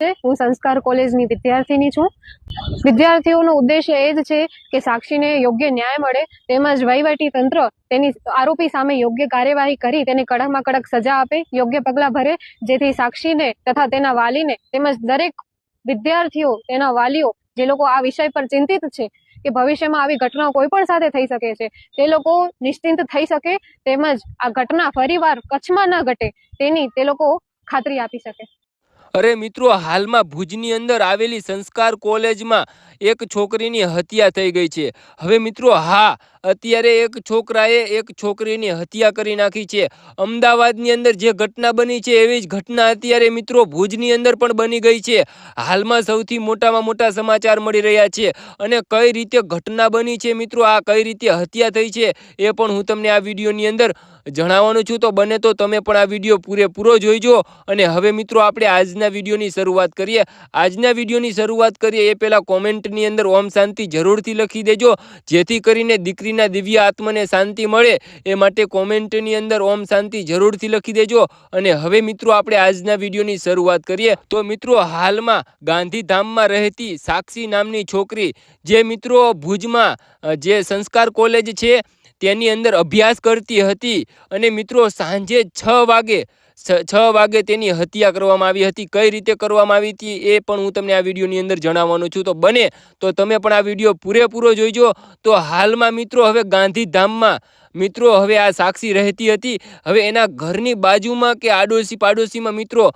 હું સંસ્કાર કોલેજની વિદ્યાર્થીની છું. વિદ્યાર્થીઓનો ઉદ્દેશ્ય એ જ છે કે સાક્ષીને યોગ્ય ન્યાય મળે. તેમજ વહીવટી તંત્ર તેની આરોપી સામે યોગ્ય કાર્યવાહી કરી, તેને કડકમાં કડક સજા આપે, યોગ્ય પગલાં ભરે, જેથી સાક્ષીને તથા તેના વાલીને તેમજ દરેક વિદ્યાર્થીઓ, તેના વાલીઓ, જે લોકો આ વિષય પર ચિંતિત છે કે ભવિષ્યમાં આવી ઘટનાઓ કોઈ પણ સાથે થઈ શકે છે, તે લોકો નિશ્ચિંત થઈ શકે. તેમજ આ ઘટના ફરીવાર કચ્છમાં ન ઘટે, તેની તે લોકો ખાતરી આપી શકે. અરે મિત્રો, હાલમાં ભુજની અંદર આવેલી સંસ્કાર કોલેજમાં એક છોકરીની હત્યા થઈ ગઈ છે. હવે મિત્રો, હા, અત્યારે એક છોકરાએ એક છોકરીની હત્યા કરી નાખી છે. અમદાવાદની અંદર જે ઘટના બની છે એવી જ ઘટના અત્યારે મિત્રો ભુજની અંદર પણ બની ગઈ છે. હાલમાં સૌથી મોટામાં મોટા સમાચાર મળી રહ્યા છે. અને કઈ રીતે ઘટના બની છે મિત્રો, આ કઈ રીતે હત્યા થઈ છે એ પણ હું તમને આ વિડીયોની અંદર જણાવવાનું છું તો બને તો તમે પણ આ વીડિયો પૂરેપૂરો જોઈજો. અને હવે મિત્રો આપણે આજના વિડીયોની શરૂઆત કરીએ. આજના વિડીયોની શરૂઆત કરીએ એ પહેલાં કોમેન્ટની અંદર ઓમ શાંતિ જરૂરથી લખી દેજો. જેથી કરીને દીકરીના દિવ્ય આત્માને શાંતિ મળે. એ માટે કોમેન્ટની અંદર ઓમ શાંતિ જરૂરથી લખી દેજો. અને હવે મિત્રો આપણે આજના વિડીયોની શરૂઆત કરીએ. તો મિત્રો હાલમાં ગાંધીધામમાં રહેતી સાક્ષી નામની છોકરી, જે મિત્રો ભુજમાં જે સંસ્કાર કોલેજ છે તેની અંદર અભ્યાસ કરતી હતી અને મિત્રો સાંજે છ વાગે છ વાગે તેની હત્યા કરવામાં આવી હતી. કઈ રીતે કરવામાં આવી હતી એ પણ હું તમને આ વિડીયોની અંદર જણાવવાનો છું. તો બને તો તમે પણ આ વીડિયો પૂરેપૂરો જોઈજો. તો હાલમાં મિત્રો હવે ગાંધીધામમાં મિત્રો, હવે આ સાક્ષી રહેતી હતી. હવે એના ઘરની બાજુમાં કે આડોશી પાડોશીમાં મિત્રો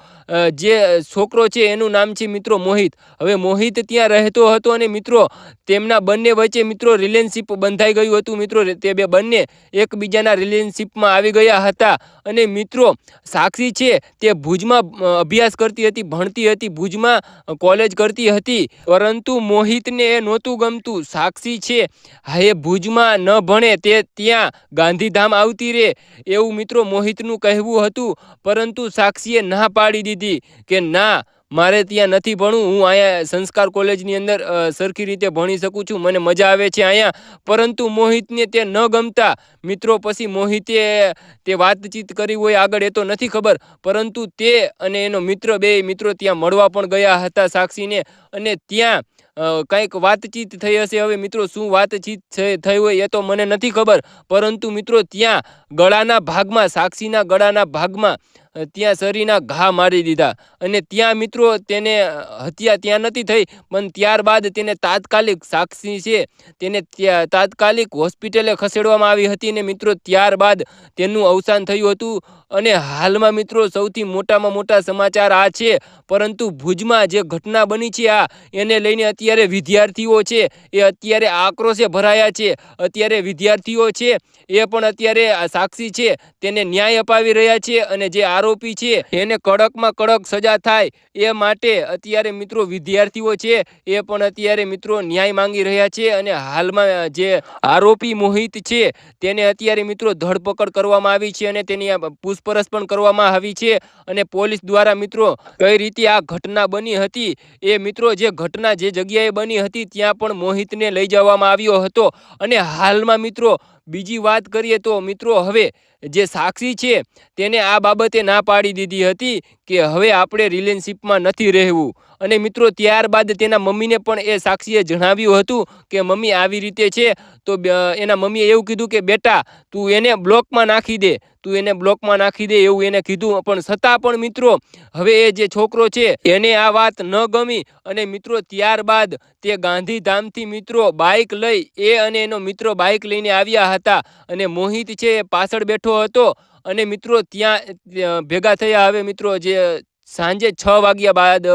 જે છોકરો છે એનું નામ છે મિત્રો મોહિત. હવે મોહિત ત્યાં રહેતો હતો અને મિત્રો, તેમના બંને વચ્ચે મિત્રો રિલેશનશીપ બંધાઈ ગયું હતું. મિત્રો, તે બે બંને એકબીજાના રિલેશનશીપમાં આવી ગયા હતા. અને મિત્રો, સાક્ષી છે તે ભુજમાં અભ્યાસ કરતી હતી, ભણતી હતી, ભુજમાં કોલેજ કરતી હતી. પરંતુ મોહિતને એ નહોતું ગમતું. સાક્ષી છે, હા એ ભુજમાં ન ભણે તે ત્યાં ગાંધીધામ આવતી રહે એવું મિત્રો મોહિતનું કહેવું હતું, પરંતુ સાક્ષીએ ના પાડી દીધી કે ના, મારે ત્યાં નથી ભણવું, હું અહીંયા સંસ્કાર કોલેજની અંદર સરખી રીતે ભણી શકું છું, મને મજા આવે છે અહીંયા, પરંતુ મોહિતને તે ન ગમતા. મિત્રો, પછી મોહિતે તે વાતચીત કરી હોય આગળ, એ તો નથી ખબર, પરંતુ તે અને એનો મિત્ર બે મિત્રો ત્યાં મળવા પણ ગયા હતા સાક્ષીને, અને ત્યાં કંઈક વાતચીત થઈ હશે. હવે મિત્રો, શું વાતચીત થઈ હોય એ તો મને નથી ખબર. પરંતુ મિત્રો, ત્યાં ગળાના ભાગમાં, સાક્ષીના ગળાના ભાગમાં ત્યાં શરીરના ઘા મારી દીધા. અને ત્યાં મિત્રો તેને હત્યા ત્યાં નથી થઈ, પણ ત્યારબાદ તેને તાત્કાલિક સાક્ષી છે. તેને તાત્કાલિક હોસ્પિટલે ખસેડવામાં આવી હતી અને મિત્રો ત્યારબાદ તેનું અવસાન થયું હતું. અને હાલમાં મિત્રો સૌથી મોટામાં મોટા સમાચાર આ છે. પરંતુ ભુજમાં જે ઘટના બની છે આ, એને લઈને અત્યારે વિદ્યાર્થીઓ છે, એ અત્યારે આક્રોશે ભરાયા છે. અત્યારે વિદ્યાર્થીઓ છે, એ પણ અત્યારે સાક્ષી છે. તેને ન્યાય અપાવી રહ્યા છે અને જે આરોપી છે. એને કડકમાં કડક સજા થાય એ માટે અત્યારે મિત્રો વિદ્યાર્થીઓ છે, એ પણ અત્યારે મિત્રો ન્યાય માંગી રહ્યા છે અને હાલમાં જે આરોપી મોહિત છે, તેને અત્યારે મિત્રો ધરપકડ કરવામાં આવી છે અને તેની પૂછપરછ પણ કરવામાં આવી છે અને પોલીસ દ્વારા મિત્રો કઈ રીતે આ ઘટના બની હતી, એ મિત્રો જે ઘટના જે જગ્યાએ બની હતી ત્યાં પણ મોહિતને લઈ જવામાં આવ્યો હતો અને હાલમાં મિત્રો બીજી વાત કરીએ તો મિત્રો, હવે જે સાક્ષી છે, તેને આ બાબતે ના પાડી દીધી હતી કે હવે આપણે રિલેશનશીપમાં નથી રહેવું. અને મિત્રો, ત્યારબાદ તેના મમ્મીને પણ એ સાક્ષીએ જણાવ્યું હતું કે મમ્મી આવી રીતે છે, તો એના મમ્મીએ એવું કીધું કે, બેટા, તું એને બ્લોકમાં નાખી દે, તું એને બ્લોકમાં નાખી દે, એવું એને કીધું. પણ છતાં પણ મિત્રો, હવે એ જે છોકરો છે, એને આ વાત ન ગમી. અને મિત્રો, ત્યારબાદ તે ગાંધીધામથી મિત્રો બાઇક લઈ, એ અને એનો મિત્રો બાઇક લઈને આવ્યા હતા. અને મોહિત છે એ પાછળ બેઠો હતો. અને મિત્રો ત્યાં ભેગા થયા. હવે મિત્રો જે સાંજે છ વાગ્યા બાદ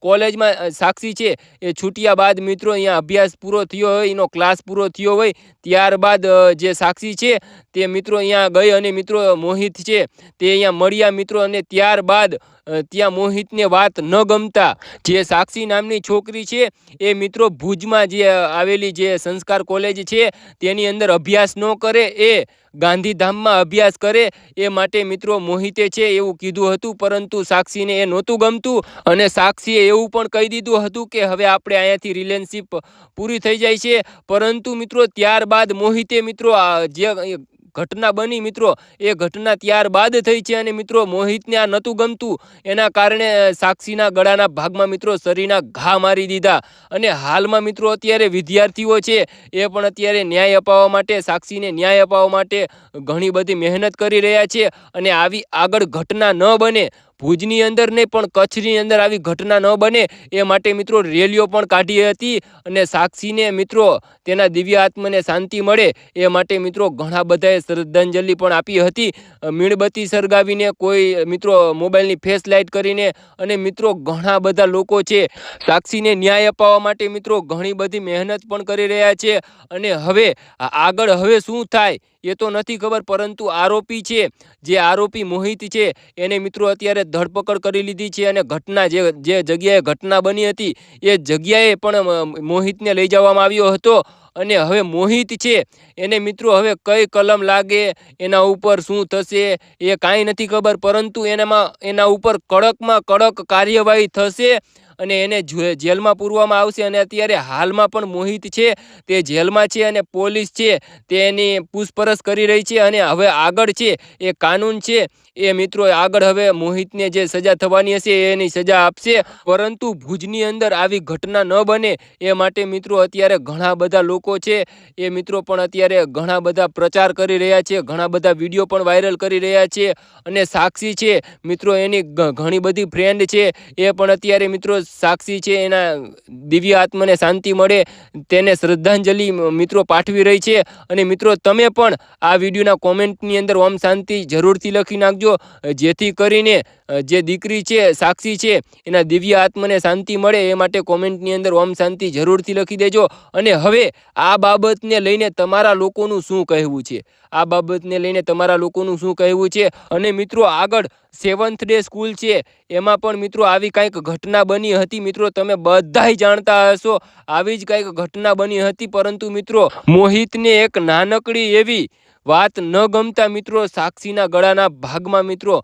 કોલેજમાં સાક્ષી છે, એ છૂટ્યા બાદ મિત્રો અહીંયા અભ્યાસ પૂરો થયો હોય, એનો ક્લાસ પૂરો થયો હોય, ત્યારબાદ જે સાક્ષી છે, તે મિત્રો અહીંયા ગઈ અને મિત્રો મોહિત છે, તે અહીંયા મળ્યા મિત્રો અને ત્યારબાદ ત્યાં મોહિતને વાત ન ગમતા. જે સાક્ષી નામની છોકરી છે, એ મિત્રો ભુજમાં જે આવેલી જે સંસ્કાર કોલેજ છે, તેની અંદર અભ્યાસ ન કરે, એ ગાંધીધામમાં અભ્યાસ કરે, એ માટે મિત્રો મોહિતે છે એવું કીધું હતું, પરંતુ સાક્ષીને એ નહોતું ગમતું. અને સાક્ષીએ એવું પણ કહી દીધું હતું કે, હવે આપણે અહીંયાથી રિલેશનશીપ પૂરી થઈ જાય છે. પરંતુ મિત્રો ત્યારબાદ મોહિતે મિત્રો જે ઘટના બની મિત્રો. એ ઘટના ત્યારબાદ થઈ છે અને મિત્રો મોહિતને આ નહોતું ગમતું. એના કારણે સાક્ષીના ગળાના ભાગમાં મિત્રો શરીરના ઘા મારી દીધા. અને હાલમાં મિત્રો અત્યારે વિદ્યાર્થીઓ છે, એ પણ અત્યારે ન્યાય અપાવવા માટે, સાક્ષીને ન્યાય અપાવવા માટે ઘણી બધી મહેનત કરી રહ્યા છે. અને આવી આગળ ઘટના ન બને ભુજની અંદર નહીં પણ કચ્છની અંદર આવી ઘટના ન બને એ માટે મિત્રો રેલીઓ પણ કાઢી હતી અને સાક્ષીને મિત્રો તેના દિવ્ય આત્મને શાંતિ મળે એ માટે મિત્રો ઘણા બધાએ શ્રદ્ધાંજલિ પણ આપી હતી. મીણબત્તી સળગાવીને કોઈ મિત્રો મોબાઈલની ફેસ લાઇટ કરીને અને મિત્રો ઘણા બધા લોકો છે સાક્ષીને ન્યાય અપાવવા માટે મિત્રો ઘણી બધી મહેનત પણ કરી રહ્યા છે અને હવે આગળ હવે શું થાય એ તો નથી ખબર પરંતુ આરોપી છે. જે આરોપી મોહિત છે એને મિત્રો અત્યારે ધરપકડ કરી લીધી છે અને ઘટના જે જે જગ્યાએ ઘટના બની હતી, એ જગ્યાએ પણ મોહિતને લઈ જવામાં આવ્યો હતો. અને હવે મોહિત છે, એને મિત્રો હવે કઈ કલમ લાગે, એના ઉપર શું થશે, એ કાંઈ નથી ખબર, પરંતુ એનામાં, એના ઉપર કડકમાં કડક કાર્યવાહી થશે અને એને જેલમાં પૂરવામાં આવશે. અને અત્યારે હાલમાં પણ મોહિત છે, તે જેલમાં છે અને પોલીસ છે તે એની પૂછપરછ કરી રહી છે અને હવે આગળ છે, એ કાનૂન છે એ મિત્રો આગળ હવે મોહિતને જે સજા થવાની હશે એની સજા આપશે. પરંતુ ભુજની અંદર આવી ઘટના ન બને એ માટે મિત્રો અત્યારે ઘણા બધા લોકો છે. એ મિત્રો પણ અત્યારે ઘણા બધા પ્રચાર કરી રહ્યા છે, ઘણા બધા વીડિયો પણ વાયરલ કરી રહ્યા છે અને સાક્ષી છે. મિત્રો એની ઘણી બધી ફ્રેન્ડ છે. એ પણ અત્યારે મિત્રો સાક્ષી છે, એના દિવ્ય આત્માને શાંતિ મળે, તેને શ્રદ્ધાંજલિ મિત્રો પાઠવી રહી છે. અને મિત્રો તમે પણ આ વિડીયોના કોમેન્ટની અંદર ઓમ શાંતિ જરૂરથી લખી નાખજો. અ, જેથી કરીને જે દીકરી છે સાક્ષી છે એના દિવ્ય આત્માને શાંતિ મળે એ માટે કોમેન્ટની અંદર ઓમ શાંતિ જરૂરથી લખી દેજો. અને હવે આ બાબતને લઈને તમારા લોકોનું શું કહેવું છે? આ બાબતને લઈને તમારા લોકોનું શું કહેવું છે? અને મિત્રો આગળ સેવન્થ ડે સ્કૂલ છે એમાં પણ મિત્રો આવી કાંઈક ઘટના બની હતી. મિત્રો તમે બધાય જાણતા હશો આવી જ કાંઈક ઘટના બની હતી. પરંતુ મિત્રો મોહિતને એક નાનકડી એવી વાત ન ગમતા મિત્રો, સાક્ષીના ગળાના ભાગમાં મિત્રો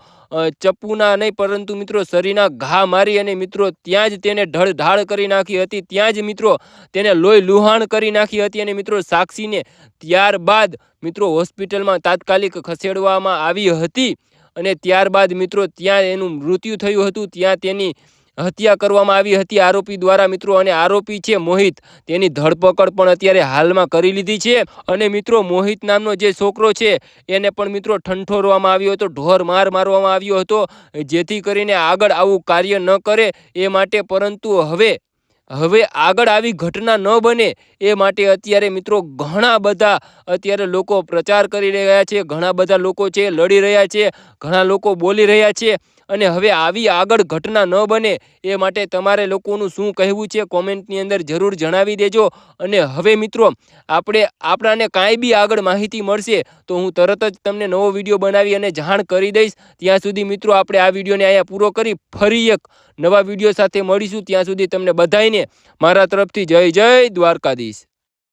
ચપ્પુના નહીં, પરંતુ મિત્રો શરીરના ઘા મારી અને મિત્રો ત્યાં જ તેને ઢળ ઢાળ કરી નાખી હતી. ત્યાં જ મિત્રો તેને લોહી લુહાણ કરી નાખી હતી અને મિત્રો સાક્ષીને ત્યારબાદ મિત્રો હોસ્પિટલમાં તાત્કાલિક ખસેડવામાં આવી હતી. અને ત્યારબાદ મિત્રો ત્યાં એનું મૃત્યુ થયું હતું. ત્યાં તેની હત્યા કરવામાં આવી હતી. આરોપી દ્વારા મિત્રો અને આરોપી છે મોહિત. તેની ધરપકડ પણ અત્યારે હાલમાં કરી લીધી છે અને મિત્રો મોહિત નામનો જે છોકરો છે, એને પણ મિત્રો ઠંઠોરવામાં આવ્યો હતો, ઢોર માર મારવામાં આવ્યો હતો, જેથી કરીને આગળ આવું કાર્ય ન કરે એ માટે પરંતુ હવે હવે આગળ આવી ઘટના ન બને એ માટે અત્યારે મિત્રો ઘણા બધા અત્યારે લોકો પ્રચાર કરી રહ્યા છે, ઘણા બધા લોકો છે, લડી રહ્યા છે, ઘણા લોકો બોલી રહ્યા છે. અને હવે આવી આગળ ઘટના ન બને એ માટે તમારે લોકોનું શું કહેવું છે કોમેન્ટની અંદર જરૂર જણાવી દેજો. અને હવે મિત્રો, આપણે, આપણાને કાંઈ બી આગળ માહિતી મળશે તો હું તરત જ તમને નવો વીડિયો બનાવી અને જાણ કરી દઈશ. ત્યાં સુધી મિત્રો, આપણે આ વિડીયોને અહીંયા પૂરો કરી ફરી એક નવા વીડિયો સાથે મળીશું. ત્યાં સુધી તમને બધાઈને મારા તરફથી જય જય દ્વારકાધીશ.